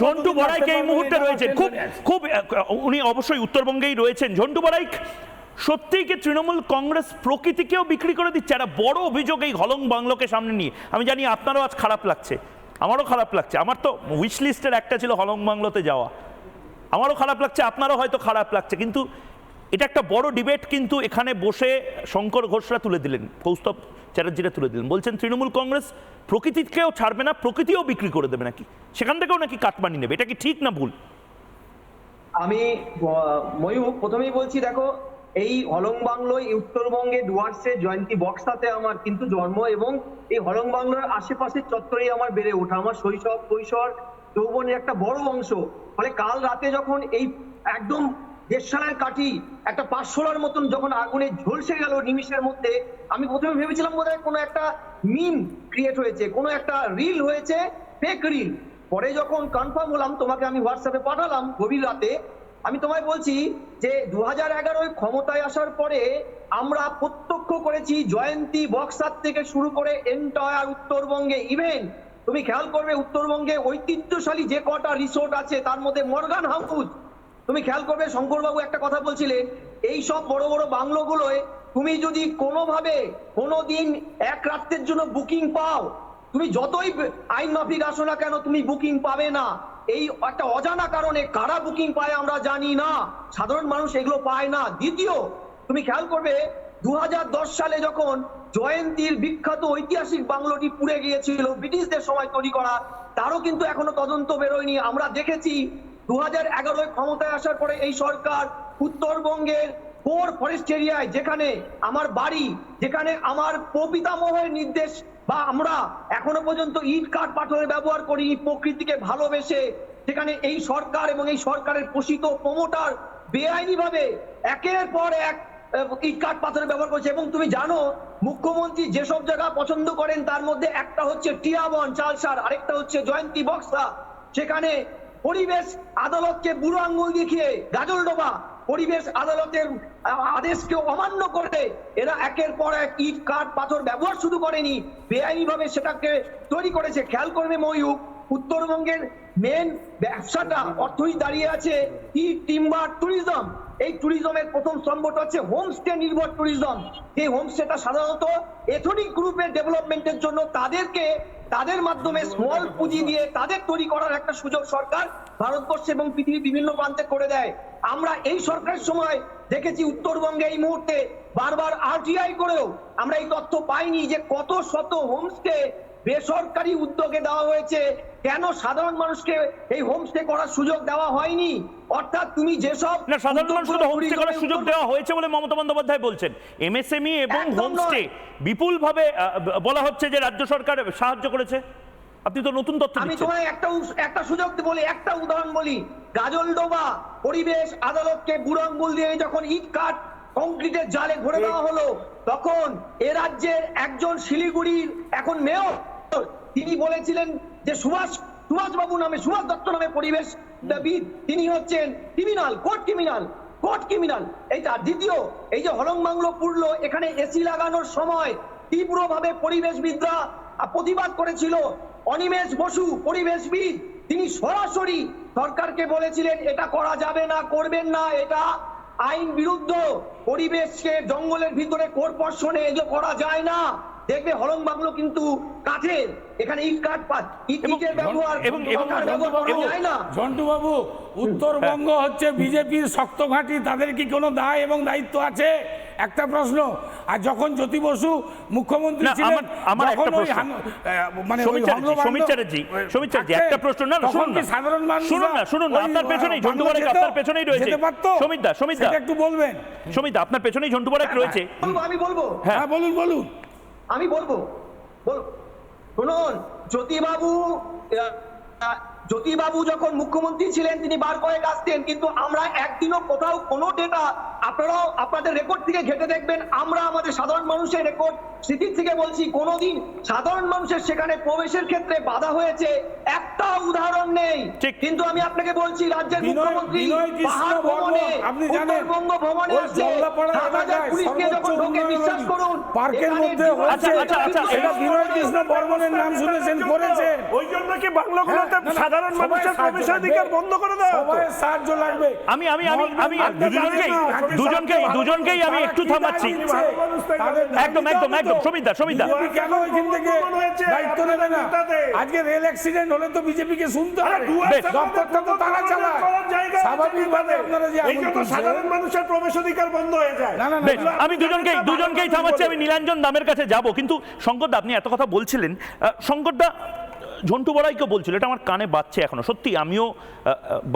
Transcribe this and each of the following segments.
ঝন্টু বড়াইক এই মুহূর্তে রয়েছেন। খুব খুব উনি অবশ্যই উত্তরবঙ্গেই রয়েছেন। ঝন্টু বড়াইক সত্যিই কি তৃণমূল কংগ্রেস প্রকৃতিকেও বিক্রি করে দিচ্ছে? একটা বড় অভিযোগ এই হলং বাংলোকে সামনে নিয়ে। আমি জানি আপনারও আজ খারাপ লাগছে। আমারও খারাপ লাগছে। আমার তো উইশ লিস্টের একটা ছিল হলং বাংলোতে যাওয়া। আমারও খারাপ লাগছে আপনারও হয়তো খারাপ লাগছে। কিন্তু এটা একটা বড় ডিবেট কিন্তু এখানে বসে শঙ্কর ঘোষরা তুলে দিলেন, কৌস্তব চ্যাটার্জিরা তুলে দিলেন। বলছেন, তৃণমূল কংগ্রেস প্রকৃতিকেও ছাড়বে না, প্রকৃতিও বিক্রি করে দেবে নাকি? সেখান থেকেও নাকি কাটমানি নেবে, এটা কি ঠিক না ভুল? আমি ময়ূর, প্রথমেই বলছি, দেখো, এই হলং বাংলোয় উত্তরবঙ্গে ডুয়ার্সে জয়ন্তী বক্সাতে আমার কিন্তু জন্ম এবং এই হলং বাংলার আশেপাশের চত্বরেই আমার বেড়ে ওঠা। আমার শৈশব, কৈশোর, যৌবনের একটা বড় অংশ। ফলে কাল রাতে যখন এই একদম দেড়শালার কাঠি, একটা পাঁচশোলার মতন যখন আগুনে ঝলসে গেল নিমিষের মধ্যে, আমি প্রথমে ভেবেছিলাম বোধহয় কোনো একটা মিম ক্রিয়েট হয়েছে, কোনো একটা রিল হয়েছে ফেক রিল পরে যখন কনফার্ম হলাম, তোমাকে আমি হোয়াটসঅ্যাপে পাঠালাম গভীর রাতে, আমি তোমায় বলছি যে দু হাজার এগারোয় ক্ষমতায় আসার পরে আমরা প্রত্যক্ষ করেছি জয়ন্তী বক্সার থেকে শুরু করে এন্টায়ার উত্তরবঙ্গে ইভেন তুমি খেয়াল করবে উত্তরবঙ্গে ঐতিহ্যশালী যে কটা রিসোর্ট আছে, তার মধ্যে মর্গান হাউস তুমি খেয়াল করবে, শঙ্করবাবু একটা কথা বলছিলেন এই সব বড় বড় বাংলোগুলোয় তুমি যদি কোনোভাবে কোনোদিন এক রাত্রের জন্য বুকিং পাও, তুমি যতই আইন মাফিক আসো না কেন, তুমি বুকিং পাবে না। এই একটা অজানা কারণে কারা বুকিং পায় আমরা জানি না। সাধারণ মানুষ এগুলো পায় না। দ্বিতীয়, তুমি খেয়াল করবে দু হাজার দশ সালে যখন জয়ন্তীর বিখ্যাত ঐতিহাসিক বাংলোটি পুড়ে গিয়েছিল, ব্রিটিশদের সময় তৈরি করা, তারও কিন্তু এখনও তদন্ত বেরোয়নি। আমরা দেখেছি দু হাজার এগারোয় ক্ষমতায় আসার পরে এই সরকার উত্তরবঙ্গের কোর ফরেস্ট এরিয়ায়, যেখানে আমার বাড়ি, যেখানে আমার প্রপিতামহের নির্দেশ বা আমরা এখনও পর্যন্ত ইট কাঠ পাথরের ব্যবহার করি প্রকৃতিকে ভালোবেসে, সেখানে এই সরকার এবং এই সরকারের পোষিত প্রমোটার বেআইনি ভাবে একের পর এক ইট কাঠ পাথরের ব্যবহার করছে। এবং তুমি জানো, মুখ্যমন্ত্রী যেসব জায়গা পছন্দ করেন, তার মধ্যে একটা হচ্ছে টিয়াবন, চালসার, আরেকটা হচ্ছে জয়ন্তী বক্সা। সেখানে পরিবেশ আদালতকে বুড়ো আঙ্গুল দেখিয়ে গাজল ডোবা। পরিবেশ আদালতের আদেশকে অমান্য করে এরা একের পর এক ইট, কাঠ, পাথর ব্যবহার শুরু করেনি। বেআইনি ভাবে সেটাকে তৈরি করেছে, খেয়াল করবে ময়ূর। উত্তরবঙ্গের মেন ব্যবসাটা অর্থই দাঁড়িয়ে আছে ই টিম্বার ট্যুরিজম এই ট্যুরিজমের প্রথম স্তম্ভটা হচ্ছে হোমস্টে নির্ভর ট্যুরিজম এই হোমস্টেটা সাধারণত এথনিক গ্রুপের ডেভেলপমেন্টের জন্য তাদেরকে তাদের মাধ্যমে স্মল পুঁজি দিয়ে তাদের তৈরি করার একটা সুযোগ সরকার ভারতবর্ষে এবং পৃথিবীর বিভিন্ন প্রান্তে করে দেয়। আমরা এই সরকারের সময় দেখেছি উত্তরবঙ্গে এই মুহূর্তে বারবার আরটিআই করেও আমরা এই তথ্য পাইনি যে কত শত হোমস্টে বেসরকারি উদ্যোগে দেওয়া হয়েছে। কেন সাধারণ মানুষকে এই হোমস্টে করার সুযোগ দেওয়া হয়নি? অর্থাৎ তুমি যেসব না সাধারণ মানুষকে হোমস্টে করার সুযোগ দেওয়া হয়েছে বলে মমতা বন্দ্যোপাধ্যায় বলছেন। এমএসএমই এবং একদম হোমস্টে। বিপুলভাবে বলা হচ্ছে যে রাজ্য সরকার সাহায্য করেছে। আপনি তো নতুন তথ্য আমি তোমায় একটা একটা সুযোগ বলি একটা উদাহরণ বলি। গাজলডোবা পরিবেশ আদালতকে বুড়ো আঙ্গুল দিয়ে যখন ইট কাঠ কংক্রিটের জালে ভরে দেওয়া হলো তখন এ রাজ্যের একজন শিলিগুড়ির এখন মেয়র তিনি বলেছিলেন যে সুভাষ সুভাষ বাবু নামে, সুভাষ দত্ত নামে পরিবেশ তিনি হচ্ছেন criminal court criminal court criminal এইটা দ্বিতীয়, এই যে হলং বাংলো পুড়লো, এখানে এসি লাগানোর সময় তীব্রভাবে পরিবেশবিদরা প্রতিবাদ করেছিল। অনিমেষ বসু, পরিবেশবিদ, তিনি সরাসরি সরকারকে বলেছিলেন, এটা করা যাবে না, করবেন না, এটা আইন বিরুদ্ধ। পরিবেশকে জঙ্গলের ভিতরে কোরপর্শনে এগুলো করা যায় না। দেখবে হলং বাংলো কিন্তু কাঠের। এখানে ইট কাঠ পাত ইটের ব্যবহার এবং- যায় না। ঝন্টু বাবু উত্তরবঙ্গ হচ্ছে বিজেপির শক্ত ঘাঁটি। তাদের কি কোনো দায় এবং দায়িত্ব আছে? একটা প্রশ্ন। আর যখন জ্যোতি বসু মুখ্যমন্ত্রী ছিলেন আমার- একটা প্রশ্ন। আহ, মানে সমীর চ্যাটার্জি, সমীর চ্যাটার্জি, সমীর একটা প্রশ্ন, না, শুনুন না। সাধারণ মানুষ শুনুন না, শুনুন না, আপনার পেছনেই ঝন্টু আপনার পেছনেই রয়েছে। সমীর দা, সমীর দা। একটু বলবেন। সমিতা আপনার পেছনেই ঝন্টু বড়াইক রয়েছে। আমি বলব। হ্যাঁ। হ্যাঁ বলুন বলুন। আমি বলব বল শুনুন জ্যোতিবাবু জ্যোতিবাবু যখন মুখ্যমন্ত্রী ছিলেন তিনি বার কয়েক আসতেন কিন্তু আমরা একদিনও কোথাও কোনো ডেটা আপনারাও আপনাদের রেকর্ড থেকে ঘেটে দেখবেন। আমরা আমাদের সাধারণ মানুষের রেকর্ড স্মৃতির থেকে বলছি কোনোদিন সাধারণ মানুষের সেখানে প্রবেশের ক্ষেত্রে বাধা হয়েছে একটা উদাহরণ নেই। কিন্তু আমি আপনাকে বলছি রাজ্যের মুখ্যমন্ত্রী পাহাড় ভ্রমণে আপনি জানেন, উত্তরবঙ্গ ভ্রমণে আসছে। সাত হাজার এলাকায় পুলিশ নিয়ে যখন ঢোকে বিশ্বাস করুন পার্কের মধ্যে আচ্ছা, আচ্ছা, আচ্ছা, এটা বিনয় কৃষ্ণ বর্মনের নাম শুনেছেন করেছেন ওই জন্য কি বাংলাগুলোতে হ্যাঁ, না, সাধারণ মানুষের প্রবেশাধিকার বন্ধ করে? সবাই সাহায্য লাগবে। আমি আমি আমি আমি দুজনকেই দুজনকেই দুজনকেই আমি একটু থামাচ্ছি। একদম একদম একদম সমিতা সমিতা বিজেপি কেন এখান থেকে দায়িত্ব নেবে না? আজকে রেল অ্যাক্সিডেন্ট হলে তো বিজেপিকে শুনতে হবে। দপ্তরটা তো তারা চালায়। স্বাভাবিকভাবে আপনারা যে সাধারণ মানুষের প্রবেশাধিকার বন্ধ হয়ে যায়। না না না, আমি দুজনকেই দুজনকেই থামাচ্ছি। আমি নীলাঞ্জন দামের কাছে যাব। কিন্তু শঙ্করদা আপনি এত কথা বলছিলেন। শঙ্করদা ঝন্টু বড়াইকে বলছিল, এটা আমার কানে বাজছে এখনও। সত্যি, আমিও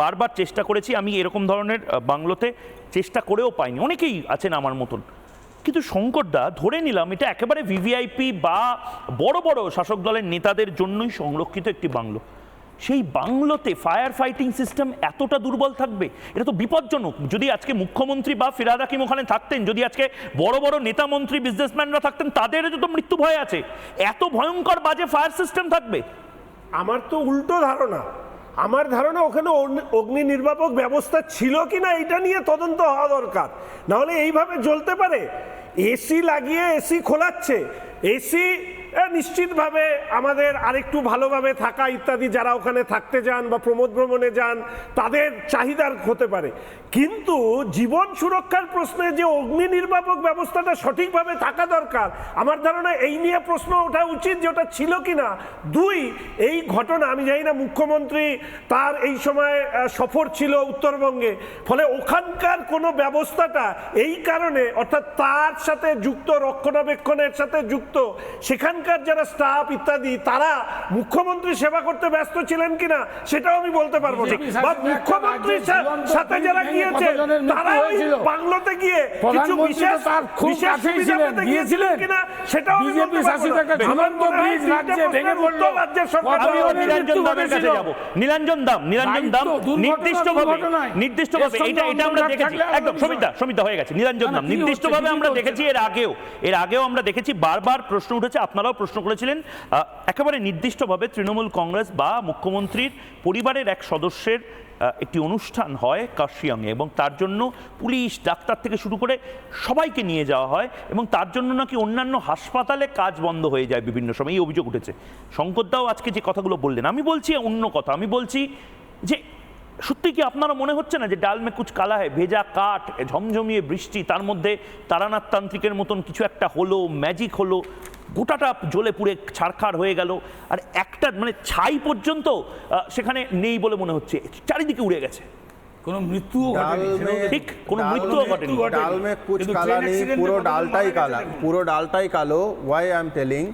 বারবার চেষ্টা করেছি, আমি এরকম ধরনের বাংলোতে চেষ্টা করেও পাইনি। অনেকেই আছেন আমার মতন। কিন্তু শঙ্করদা, ধরে নিলাম, এটা একেবারে ভিভিআইপি বা বড় বড় শাসক দলের নেতাদের জন্যই সংরক্ষিত একটি বাংলো। সেই বাংলোতে ফায়ার ফাইটিং সিস্টেম এতটা দুর্বল থাকবে? এটা তো বিপজ্জনক। যদি আজকে মুখ্যমন্ত্রী বা ফিরাদ হাকিম ওখানে থাকতেন, যদি আজকে বড় বড় নেতা মন্ত্রী, বিজনেসম্যানরা থাকতেন তাদেরও তো মৃত্যু ভয় আছে। এত ভয়ঙ্কর বাজে ফায়ার সিস্টেম থাকবে। আমার তো উল্টো ধারণা। আমার ধারণা ওখানে অগ্নি- নির্বাপক ব্যবস্থা ছিল কি না এটা নিয়ে তদন্ত হওয়া দরকার। নাহলে এইভাবে জ্বলতে পারে। এসি লাগিয়ে এসি খোলাচ্ছে। এসি নিশ্চিতভাবে আমাদের আরেকটু ভালোভাবে থাকা ইত্যাদি যারা ওখানে থাকতে যান বা প্রমোদ ভ্রমণে যান, তাদের চাহিদার হতে পারে। কিন্তু জীবন সুরক্ষার প্রশ্নে যে অগ্নি নির্বাপক ব্যবস্থাটা সঠিকভাবে থাকা দরকার, আমার ধারণা এই নিয়ে প্রশ্ন ওঠা উচিত যে ওটা ছিল কিনা। দুই, এই ঘটনা, আমি জানি না মুখ্যমন্ত্রী তার এই সময় সফর ছিল উত্তরবঙ্গে, ফলে ওখানকার কোনো ব্যবস্থাটা এই কারণে, অর্থাৎ তার সাথে যুক্ত, রক্ষণাবেক্ষণের সাথে যুক্ত সেখানকার যারা স্টাফ ইত্যাদি তারা মুখ্যমন্ত্রী সেবা করতে ব্যস্ত ছিলেন কিনা সেটাও আমি বলতে পারব না বা মুখ্যমন্ত্রীর সাথে যারা গিয়েছে তারা ওই বাংলোতে গিয়ে কিছু বিশেষ সুবিধা গিয়েছিলেন। কিনা সেটাও আমি বলতে পারব না। ব্রিজ রাজ্যে ভেঙে পড়ল। রাজ্যের সরকার আমি মৃত্যু দামের কাছে যাব। নীলাঞ্জন দাম নীলাঞ্জন দাম নির্দিষ্টভাবে নির্দিষ্টভাবে এটা এটা আমরা দেখেছি। একদম সমিতা সমিতা হয়ে গেছে। নীলাঞ্জন না, না, দাম। নির্দিষ্টভাবে আমরা দেখেছি এর আগেও এর আগেও আমরা দেখেছি বারবার প্রশ্ন উঠেছে আপনারাও প্রশ্ন করেছিলেন একেবারে নির্দিষ্টভাবে তৃণমূল কংগ্রেস বা মুখ্যমন্ত্রীর পরিবারের এক সদস্যের একটি অনুষ্ঠান হয় কার্শিয়াংয়ে এবং তার জন্য পুলিশ, ডাক্তার থেকে শুরু করে সবাইকে নিয়ে যাওয়া হয় এবং তার জন্য নাকি অন্যান্য হাসপাতালে কাজ বন্ধ হয়ে যায় বিভিন্ন সময়। এই অভিযোগ উঠেছে। শঙ্করদাও আজকে যে কথাগুলো বললেন, আমি বলছি অন্য কথা। আমি বলছি যে, সত্যি কি আপনারা মনে হচ্ছে না যে ডাল মে কুচ কালা হয় ভেজা কাঠ, ঝমঝমিয়ে বৃষ্টি, তার মধ্যে তারানাথ তান্ত্রিকের মতন কিছু একটা হলো ম্যাজিক হলো? গোটাটা জ্বলে পুড়ে ছাড়খাড় হয়ে গেল। আর একটা মানে ছাই পর্যন্ত সেখানে নেই বলে মনে হচ্ছে। চারিদিকে উড়ে গেছে। কোনো মৃত্যুও ঘটেনি ডাল মে- ঠিক কোনো মৃত্যুও ঘটেনি ঘটেনি। ডাল মে কুচ কালা নেই পুরো ডালটাই কালা পুরো ডালটাই কালো। ওয়াই আই এম টেলিং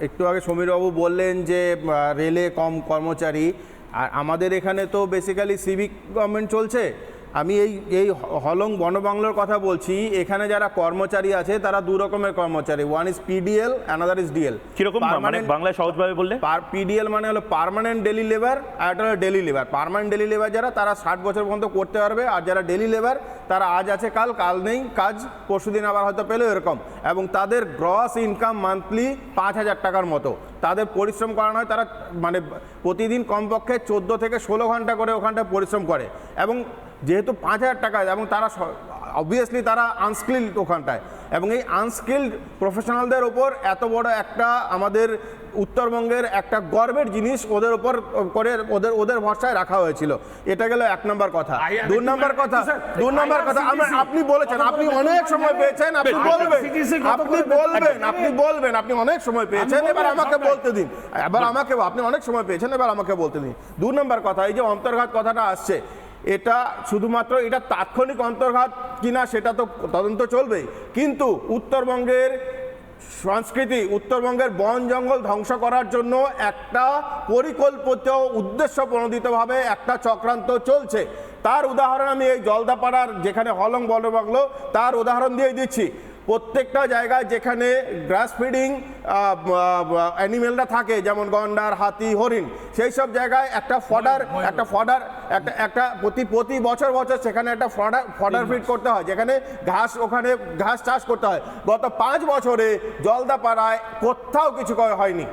একটু আগে সমীরবাবু বললেন যে রেলে কম কর্মচারী। আর আমাদের এখানে তো বেসিক্যালি সিভিক গভর্নমেন্ট চলছে। আমি এই এই হলং বনবাংলোর কথা বলছি এখানে যারা কর্মচারী আছে তারা দু রকমের কর্মচারী। One is PDL another is DL কীরকম মানে বাংলায় সহজভাবে বললে? পার পিডিএল মানে হলো পার্মানেন্ট ডেলি লেবার আর একটা হলো daily labour permanent daily labour যারা তারা ষাট বছর পর্যন্ত করতে পারবে আর যারা ডেলি লেবার তারা আজ আছে কাল কাল নেই কাজ পরশুদিন আবার হয়তো পেল এরকম। এবং তাদের গ্রস ইনকাম মান্থলি পাঁচ হাজার টাকার মতো। তাদের পরিশ্রম করানো হয় তারা মানে প্রতিদিন কমপক্ষে চোদ্দ থেকে ষোলো ঘণ্টা করে ওখানটায় পরিশ্রম করে। এবং যেহেতু পাঁচ হাজার টাকা এবং তারা অবভিয়াসলি তারা আনস্কিল্ড ওখানটায়। এবং এই আনস্কিল্ড প্রফেশনালদের ওপর এত বড় একটা আমাদের উত্তরবঙ্গের একটা গর্বের জিনিস ওদের ওপর করে ওদের ওদের ভরসায় রাখা হয়েছিল। এটা গেল এক নম্বর কথা। দু নম্বর কথা দু নম্বর কথা আমরা- আপনি বলেছেন আপনি অনেক সময় পেয়েছেন আপনি বলবেন আপনি বলবেন আপনি বলবেন আপনি অনেক সময় পেয়েছেন এবার আমাকে বলতে দিন। এবার আমাকে আপনি অনেক সময় পেয়েছেন এবার আমাকে বলতে দিন। দু নম্বর কথা এই যে অন্তর্ঘাত কথাটা আসছে এটা শুধুমাত্র এটা তাৎক্ষণিক অন্তর্ঘাত কিনা সেটা তো তদন্ত চলবেই। কিন্তু উত্তরবঙ্গের সংস্কৃতি, উত্তরবঙ্গের বন জঙ্গল ধ্বংস করার জন্য একটা পরিকল্পিত উদ্দেশ্য প্রণোদিতভাবে একটা চক্রান্ত চলছে। তার উদাহরণ আমি এই জলদাপাড়ার যেখানে হলং বলবাগলো, তার উদাহরণ দিয়ে দিচ্ছি। প্রত্যেকটা জায়গায় যেখানে গ্রাস ফিডিং অ্যানিমেলরা থাকে যেমন গন্ডার হাতি হরিণ সেই সব জায়গায় একটা ফডার একটা ফডার একটা একটা প্রতি প্রতি বছর বছর সেখানে একটা ফডার ফডার ফিড করতে হয় যেখানে ঘাস ওখানে ঘাস চাষ করতে হয়। গত পাঁচ বছরে জলদাপাড়ায় কোথাও কিছু হয়নি।